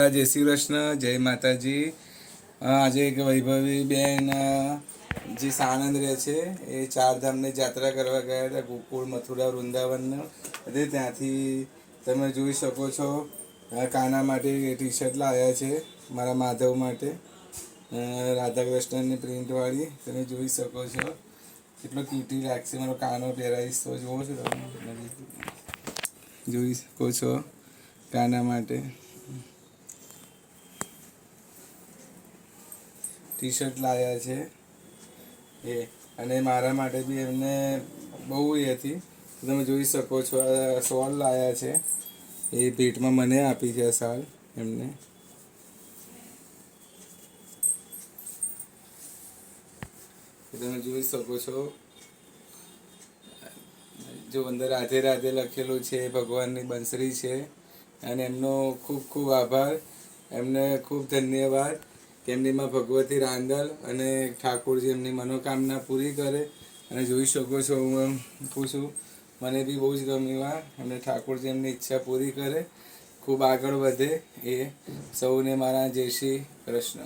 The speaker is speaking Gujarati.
જય શ્રી કૃષ્ણ, જય માતાજી. આજે એક વૈભવી બેન જે સાણંદ રહે છે, એ ચારધામની જાત્રા કરવા ગયા હતા, ગોકુળ, મથુરા વૃંદાવન અને ત્યાંથી તમે જોઈ શકો છો કાના માટે ટી શર્ટ લાવ્યા છે, મારા માધવ માટે. રાધાકૃષ્ણની રાધા કૃષ્ણની પ્રિન્ટવાળી, તમે જોઈ શકો છો. કેટલો કીટી લાગશે, મારો કાનો પહેરાવીશ તો. જોવો છો તમે જોઈ શકો છો, કાના માટે. ટી શર્ટ લાવ્યા છે. એ, અને મારા માટે બી એમને બહુ એ હતી. તમે જોઈ શકો છો શોલ લાવ્યા છે. એ ભેટમાં મને આપી છે શાલ એમને. તમે જોઈ શકો છો. જો અંદર રાધે રાધે લખેલું છે, ભગવાનની બંસરી છે. અને એમનો ખૂબ ખૂબ આભાર. એમને ખૂબ ધન્યવાદ. કે એમનીમાં ભગવતી રાંદલ અને ઠાકોરજી એમની મનોકામના પૂરી કરે અને જોઈ શકો છો હું પૂછું છું મને બી બહુ જ ગમ્યું આ. અને ઠાકોરજી એમની ઈચ્છા પૂરી કરે. ખૂબ આગળ વધે એ સૌને મારા જય શ્રી કૃષ્ણ.